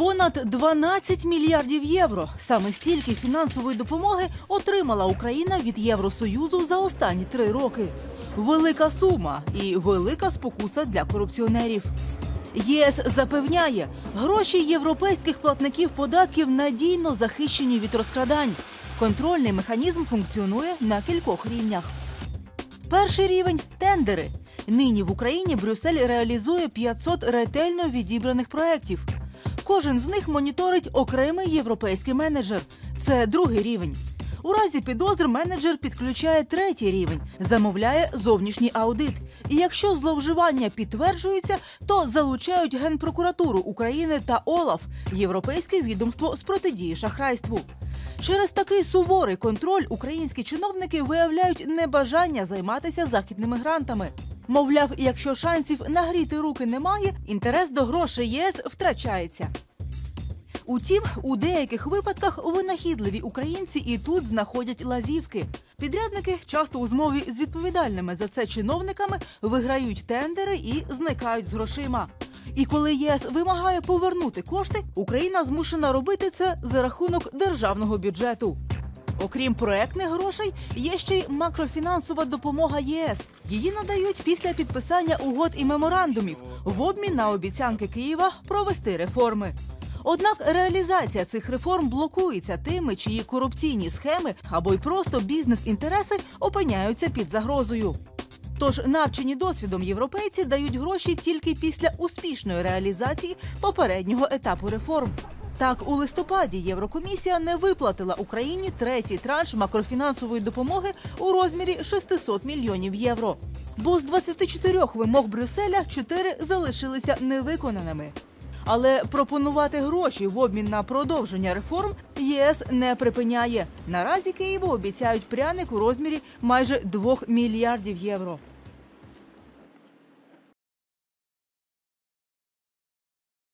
Понад 12 мільярдів євро. Саме стільки фінансової допомоги отримала Україна від Євросоюзу за останні три роки. Велика сума і велика спокуса для корупціонерів. ЄС запевняє, гроші європейських платників податків надійно захищені від розкрадань. Контрольний механізм функціонує на кількох рівнях. Перший рівень тендери. Нині в Україні Брюссель реалізує 500 ретельно відібраних проєктів. Кожен з них моніторить окремий європейський менеджер. Це другий рівень. У разі підозр менеджер підключає третій рівень, замовляє зовнішній аудит. І якщо зловживання підтверджуються, то залучають Генпрокуратуру України та ОЛАФ Європейське відомство з протидії шахрайству. Через такий суворий контроль українські чиновники виявляють небажання займатися західними грантами. Мовляв, якщо шансів нагріти руки немає, інтерес до грошей ЄС втрачається. Утім, у деяких випадках винахідливі українці і тут знаходять лазівки. Підрядники часто у змові з відповідальними за це чиновниками виграють тендери і зникають з грошима. І коли ЄС вимагає повернути кошти, Україна змушена робити це за рахунок державного бюджету. Окрім проектних грошей, є ще й макрофінансова допомога ЄС. Її надають після підписання угод і меморандумів в обмін на обіцянки Києва провести реформи. Однак реалізація цих реформ блокується тими, чиї корупційні схеми або й просто бізнес-інтереси опиняються під загрозою. Тож навчені досвідом європейці дають гроші тільки після успішної реалізації попереднього етапу реформ. Так, у листопаді Єврокомісія не виплатила Україні третій транш макрофінансової допомоги у розмірі 600 мільйонів євро. Бо з 24 вимог Брюсселя 4 залишилися невиконаними. Але пропонувати гроші в обмін на продовження реформ ЄС не припиняє. Наразі Києву обіцяють пряник у розмірі майже 2 мільярдів євро.